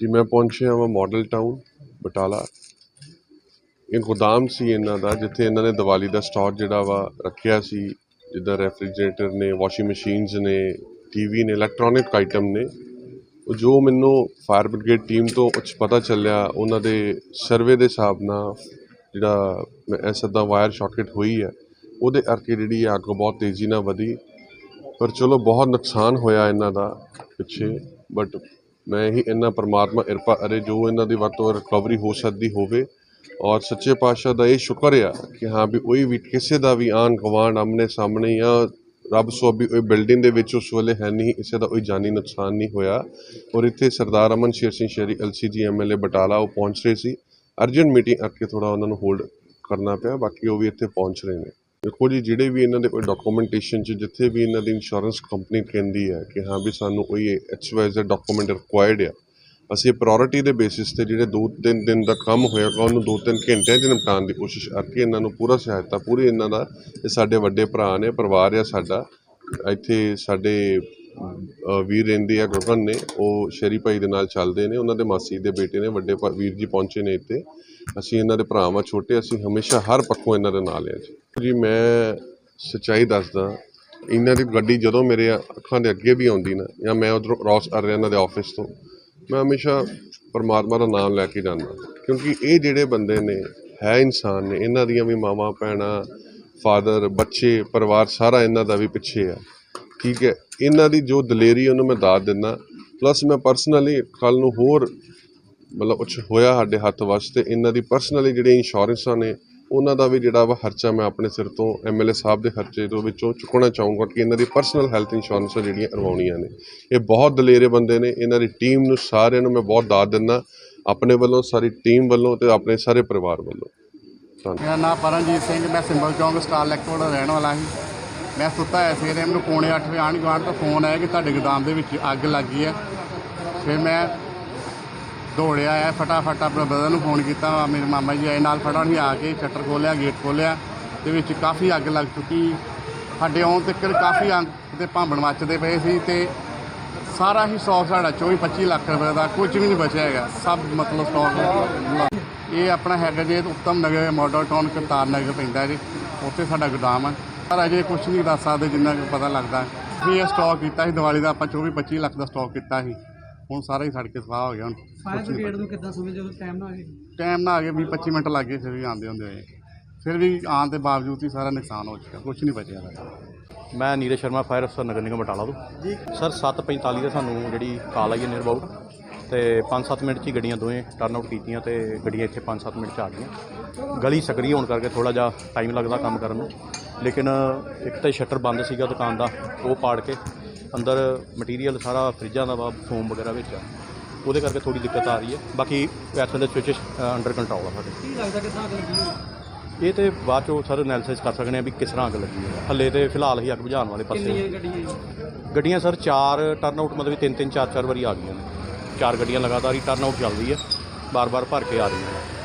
ਜੀ, ਮੈਂ ਪਹੁੰਚਿਆ ਹਾਂ ਮਾਡਲ ਟਾਊਨ ਬਟਾਲਾ। ਇਹ ਗੋਦਾਮ ਸੀ ਇਹਨਾਂ ਦਾ, ਜਿੱਥੇ ਇਹਨਾਂ ਨੇ ਦੀਵਾਲੀ ਦਾ ਸਟਾਕ ਜਿਹੜਾ ਵਾ ਰੱਖਿਆ ਸੀ, ਜਿੱਦਾਂ ਰੈਫਰੀਜਰੇਟਰ ਨੇ ਵਾਸ਼ਿੰਗ ਮਸ਼ੀਨਸ ਨੇ ਟੀਵੀ ਨੇ ਇਲੈਕਟ੍ਰੋਨਿਕ ਆਈਟਮ ਨੇ। ਉਹ ਜੋ ਮੈਨੂੰ ਫਾਇਰ ਬ੍ਰਿਗੇਡ ਟੀਮ ਤੋਂ ਕੁਛ ਪਤਾ ਚੱਲਿਆ, ਉਹਨਾਂ ਦੇ ਸਰਵੇ ਦੇ ਹਿਸਾਬ ਨਾਲ ਜਿਹੜਾ ਮੈਂ ਐਸਾ ਦਾ ਵਾਇਰ ਸ਼ਾਰਟਕਟ ਹੋਈ ਹੈ ਉਹਦੇ ਕਰਕੇ ਜਿਹੜੀ ਇਹ ਅੱਗ ਬਹੁਤ ਤੇਜ਼ੀ ਨਾਲ ਵਧੀ। ਪਰ ਚਲੋ, ਬਹੁਤ ਨੁਕਸਾਨ ਹੋਇਆ ਇਹਨਾਂ ਦਾ ਪਿੱਛੇ ਬਟ ਮੈਂ ਹੀ ਇਹਨਾਂ ਪਰਮਾਤਮਾ ਕਿਰਪਾ ਅਰੇ ਜੋ ਇਹਨਾਂ ਦੀ ਵੱਧ ਤੋਂ ਰਿਕਵਰੀ ਹੋ ਸਕਦੀ ਹੋਵੇ। ਔਰ ਸੱਚੇ ਪਾਤਸ਼ਾਹ ਦਾ ਇਹ ਸ਼ੁਕਰ ਆ ਕਿ ਹਾਂ ਵੀ ਕੋਈ ਵੀ ਕਿਸੇ ਦਾ ਵੀ ਆਨ ਗਵਾਂਡ ਆਮਨੇ ਸਾਹਮਣੇ ਜਾਂ ਰੱਬ ਸੋਬੀ ਉਹ ਬਿਲਡਿੰਗ ਦੇ ਵਿੱਚ ਉਸ ਵੇਲੇ ਹੈ ਨਹੀਂ, ਕਿਸੇ ਦਾ ਕੋਈ ਜਾਨੀ ਨੁਕਸਾਨ ਨਹੀਂ ਹੋਇਆ। ਔਰ ਇੱਥੇ ਸਰਦਾਰ ਅਮਨ ਸ਼ੇਰ ਸਿੰਘ ਸ਼ੇਰੀ ਐਲਸੀਜੀ ਐਮਐਲਏ ਬਟਾਲਾ ਉਹ ਪਹੁੰਚ ਰਹੇ ਸੀ। ਅਰਜੈਂਟ ਮੀਟਿੰਗ ਕਰਕੇ ਥੋੜਾ ਉਹਨਾਂ ਨੂੰ ਹੋਲਡ ਕਰਨਾ ਪਿਆ, ਬਾਕੀ ਉਹ ਵੀ ਇੱਥੇ ਪਹੁੰਚ ਰਹੇ ਨੇ। ਦੇਖੋ ਜੀ, ਜਿਹੜੇ ਵੀ ਇਹਨਾਂ ਦੇ ਕੋਈ ਡਾਕੂਮੈਂਟੇਸ਼ਨ 'ਚ, ਜਿੱਥੇ ਵੀ ਇਹਨਾਂ ਦੀ ਇੰਸ਼ੋਰੈਂਸ ਕੰਪਨੀ ਕਹਿੰਦੀ ਹੈ ਕਿ ਹਾਂ ਵੀ ਸਾਨੂੰ ਕੋਈ H Y Z document required ਆ, ਅਸੀਂ ਪ੍ਰਾਇੋਰਟੀ ਦੇ ਬੇਸਿਸ ਤੇ ਜਿਹੜੇ ਦੋ ਤਿੰਨ ਦਿਨ ਦਾ ਕੰਮ ਹੋਏਗਾ ਉਹਨੂੰ ਦੋ ਤਿੰਨ ਘੰਟਿਆਂ 'ਚ ਨਿਪਟਾਉਣ ਦੀ ਕੋਸ਼ਿਸ਼ ਕਰਕੇ ਇਹਨਾਂ ਨੂੰ ਪੂਰਾ ਸਹਾਇਤਾ, ਪੂਰੀ ਇਹਨਾਂ ਦਾ, ਇਹ ਸਾਡੇ ਵੱਡੇ ਭਰਾ ਨੇ, ਪਰਿਵਾਰ ਆ ਸਾਡਾ, ਇੱਥੇ ਸਾਡੇ ਵੀਰ ਰਹਿੰਦੇ ਆ ਗਗਨ ਨੇ, ਉਹ ਸ਼ਰੀ ਭਾਈ ਦੇ ਨਾਲ ਚੱਲਦੇ ਨੇ, ਉਹਨਾਂ ਦੇ ਮਾਸੀ ਦੇ ਬੇਟੇ ਨੇ, ਵੱਡੇ ਵੀਰ ਜੀ ਪਹੁੰਚੇ ਨੇ ਇੱਥੇ। ਅਸੀਂ ਇਹਨਾਂ ਦੇ ਭਰਾਵਾਂ ਛੋਟੇ, ਅਸੀਂ ਹਮੇਸ਼ਾ ਹਰ ਪੱਖੋਂ ਇਹਨਾਂ ਦੇ ਨਾਲ ਆ ਜੀ। ਜੀ, ਮੈਂ ਸੱਚਾਈ ਦੱਸਦਾ, ਇਹਨਾਂ ਦੀ ਗੱਡੀ ਜਦੋਂ ਮੇਰੇ ਅੱਖਾਂ ਦੇ ਅੱਗੇ ਵੀ ਆਉਂਦੀ ਨਾ, ਜਾਂ ਮੈਂ ਉਧਰੋਂ ਕ੍ਰਾਸ ਕਰ ਰਿਹਾ ਇਹਨਾਂ ਦੇ ਆਫਿਸ ਤੋਂ, ਮੈਂ ਹਮੇਸ਼ਾ ਪਰਮਾਤਮਾ ਦਾ ਨਾਮ ਲੈ ਕੇ ਜਾਂਦਾ। ਕਿਉਂਕਿ ਇਹ ਜਿਹੜੇ ਬੰਦੇ ਨੇ, ਹੈ ਇਨਸਾਨ ਨੇ, ਇਹਨਾਂ ਦੀਆਂ ਵੀ ਮਾਵਾਂ, ਭੈਣਾਂ, ਫਾਦਰ, ਬੱਚੇ, ਪਰਿਵਾਰ ਸਾਰਾ ਇਹਨਾਂ ਦਾ ਵੀ ਪਿੱਛੇ ਆ। ਠੀਕ ਹੈ ਇਹਨਾਂ ਦੀ ਜੋ ਦਲੇਰੀ ਉਹਨੂੰ ਮੈਂ ਦਾਤ ਦਿੰਦਾ। ਪਲੱਸ ਮੈਂ ਪਰਸਨਲੀ ਕੱਲ ਨੂੰ ਹੋਰ ਮਤਲਬ ਕੁਛ ਹੋਇਆ ਸਾਡੇ ਹੱਥ ਵਾਸਤੇ ਇਹਨਾਂ ਦੀ ਪਰਸਨਲੀ ਜਿਹੜੇ ਇੰਸ਼ੋਰੈਂਸਾਂ ਨੇ, ਉਹਨਾਂ ਦਾ ਵੀ ਜਿਹੜਾ ਵਾ ਖਰਚਾ ਮੈਂ ਆਪਣੇ ਸਿਰ ਤੋਂ ਐਮਐਲਏ ਸਾਹਿਬ ਦੇ ਖਰਚੇ ਤੋਂ ਵਿੱਚੋਂ ਚੁੱਕਣਾ ਚਾਹੂੰਗਾ ਕਿ ਇਹਨਾਂ ਦੀ ਪਰਸਨਲ ਹੈਲਥ ਇੰਸ਼ੋਰੈਂਸਾਂ ਜਿਹੜੀਆਂ ਕਰਵਾਉਣੀਆਂ ਨੇ। ਇਹ ਬਹੁਤ ਦਲੇਰੇ ਬੰਦੇ ਨੇ, ਇਹਨਾਂ ਦੀ ਟੀਮ ਨੂੰ ਸਾਰਿਆਂ ਨੂੰ ਮੈਂ ਬਹੁਤ ਦਾਤ ਦਿੰਦਾ, ਆਪਣੇ ਵੱਲੋਂ, ਸਾਰੀ ਟੀਮ ਵੱਲੋਂ ਤੇ ਆਪਣੇ ਸਾਰੇ ਪਰਿਵਾਰ ਵੱਲੋਂ। ਧੰਨਵਾਦ। ਮੇਰਾ ਨਾਮ ਪਰਮਜੀਤ ਸਿੰਘ, ਮੈਂ ਸਿੰਬਲ ਚੌਂਕ ਸਟਾਰ ਲੈਕਟੋਰ ਰਹਿਣ ਵਾਲਾ ਸੀ। ਮੈਂ ਸੁੱਤਾ ਹੋਇਆ ਸਵੇਰੇ, ਮੈਨੂੰ ਪੌਣੇ 8 ਵਜੇ ਆਣ ਗੁਆਂਢ ਤੋਂ ਫੋਨ ਆਇਆ ਕਿ ਤੁਹਾਡੇ ਗੋਦਾਮ ਦੇ ਵਿੱਚ ਅੱਗ ਲੱਗ ਗਈ ਹੈ। ਫਿਰ ਮੈਂ ਦੌੜਿਆ ਆਇਆ, ਫਟਾਫਟ ਆਪਣੇ ਬ੍ਰਦਰ ਨੂੰ ਫੋਨ ਕੀਤਾ ਮੇਰੇ ਮਾਮਾ ਜੀ ਆਏ, ਨਾਲ ਫਟਾਫਟ ਹੀ ਆ ਕੇ ਸ਼ਟਰ ਖੋਲ੍ਹਿਆ ਗੇਟ ਖੋਲ੍ਹਿਆ ਤੇ ਵਿੱਚ ਕਾਫੀ ਅੱਗ ਲੱਗ ਚੁੱਕੀ। ਸਾਡੇ ਆਉਣ ਤੱਕ ਕਾਫੀ ਅੰਗ ਦੇ ਭਾਂਬਣ ਮੱਚਦੇ ਪਏ ਸੀ ਤੇ ਸਾਰਾ ਹੀ ਸਟਾਕ ਸਾਡਾ 24 25 ਲੱਖ ਰੁਪਏ ਦਾ ਕੁਝ ਵੀ ਨਹੀਂ ਬਚਿਆ ਹੈਗਾ, ਸਭ ਮਤਲਬ ਸਟਾਕ ਇਹ ਆਪਣਾ ਹੈਗਾ ਜੇ ਉੱਤਮ ਨਗਰ ਮਾਡਲ ਟਾਊਨ ਕਰਤਾਰ ਨਗਰ ਪੈਂਦਾ ਜੀ, ਉੱਥੇ ਸਾਡਾ ਗੋਦਾਮ ਹੈ। ਪਰ ਅਜੇ ਕੁਝ ਨਹੀਂ ਦੱਸ ਸਕਦੇ ਜਿੰਨਾ ਕੁ ਪਤਾ ਲੱਗਦਾ। ਵੀ ਇਹ ਸਟਾਕ ਕੀਤਾ ਸੀ ਦੀਵਾਲੀ ਦਾ ਆਪਾਂ 24 25 ਲੱਖ ਦਾ ਸਟਾਕ ਕੀਤਾ ਸੀ। ਹੁਣ ਸਾਰਾ ਹੀ ਸੜ ਕੇ ਸਵਾਹ ਹੋ ਗਿਆ ਹੁਣ ਫਾਇਰ ਬ੍ਰਿਗੇਡ ਨੂੰ ਕਿੱਦਾਂ ਸਮੇਂ ਜਦੋਂ ਟਾਈਮ ਨਾ ਆ ਗਏ? ਟਾਈਮ ਆ 20 25 ਮਿੰਟ ਲੱਗ ਗਏ ਫਿਰ ਵੀ ਆਉਂਦੇ ਹੁੰਦੇ ਹੋਏ। ਫਿਰ ਵੀ ਆਉਣ ਦੇ ਬਾਵਜੂਦ ਹੀ ਸਾਰਾ ਨੁਕਸਾਨ ਹੋ ਚੁੱਕਾ ਕੁਝ ਨਹੀਂ ਬਚਿਆ ਸਾਡਾ। ਮੈਂ ਨੀਰਜ ਸ਼ਰਮਾ ਫਾਇਰ ਅਫਸਰ ਨਗਰ ਨਿਗਮ ਬਟਾਲਾ ਤੋਂ। ਜੀ। ਸਰ 7:45 ਦੇ ਸਾਨੂੰ ਜਿਹੜੀ ਕਾਲ ਆਈ ਹੈ ਨੀਅਰ ਅਬਾਊਟ ਤੇ 5-7 ਮਿੰਟ 'ਚ ਹੀ ਗੱਡੀਆਂ ਦੋਵੇਂ ਟਰਨ ਆਊਟ ਕੀਤੀਆਂ ਤੇ ਗੱਡੀਆਂ ਇੱਥੇ 5-7 ਮਿੰਟ 'ਚ ਆ ਗਈਆਂ। ਗਲੀ ਸਕਰੀ ਹੋਣ ਕਰਕੇ ਥੋੜਾ ਜਿਹਾ ਟਾਈਮ ਲੱਗਦਾ ਕੰਮ ਕਰਨ ਨੂੰ। ਲੇਕਿਨ ਇੱਕ ਤਾਂ ਸ਼ਟਰ ਬੰਦ ਸੀਗਾ ਦੁਕਾਨ ਦਾ ਉਹ ਪਾੜ ਕੇ ਅੰਦਰ ਮਟੀਰੀਅਲ ਸਾਰਾ ਫਰਿੱਜਾਂ ਦਾ ਵਾ ਫੋਮ ਵਗੈਰਾ ਵਿੱਚ ਆ। ਉਹਦੇ ਕਰਕੇ ਥੋੜੀ ਦਿੱਕਤ ਆ ਰਹੀ ਹੈ। ਬਾਕੀ ਵੈਸੇ ਦੇ ਸਵਿਚਸ ਅੰਡਰ ਕੰਟਰੋਲ ਆ ਸਾਡੇ। ਕੀ ਲੱਗਦਾ ਕਿ ਸਾਗ ਲੱਗੀ ਹੋਈ? ਇਹ ਤੇ ਬਾਅਦ ਚੋਂ ਸਰ ਐਨਾਲਿਸਿਸ ਕਰ ਸਕਦੇ ਆ ਵੀ ਕਿਸ ਤਰ੍ਹਾਂ ਅੱਗ ਲੱਗੀ ਹੈ ਹੱਲੇ ਤੇ ਫਿਲਹਾਲ ਹੀ ਅੱਗ ਬੁਝਾਉਣ ਵਾਲੇ ਪਾਸੇ। ਕਿੰਨੀਆਂ ਗੱਡੀਆਂ? ਗੱਡੀਆਂ ਸਰ ਚਾਰ ਟਰਨ ਆਊਟ ਮਤਲਬ ਤਿੰਨ ਤਿੰਨ ਚਾਰ ਚਾਰ ਵਾਰੀ ਆ ਗਈਆਂ ਨੇ। ਚਾਰ ਗੱਡੀਆਂ ਲਗਾਤਾਰ ਹੀ ਟਰਨ ਆਊਟ ਚੱਲ ਰਹੀ ਹੈ। ਬਾਰ-ਬਾਰ ਭਰ ਕੇ ਆ ਰਹੀਆਂ ਨੇ।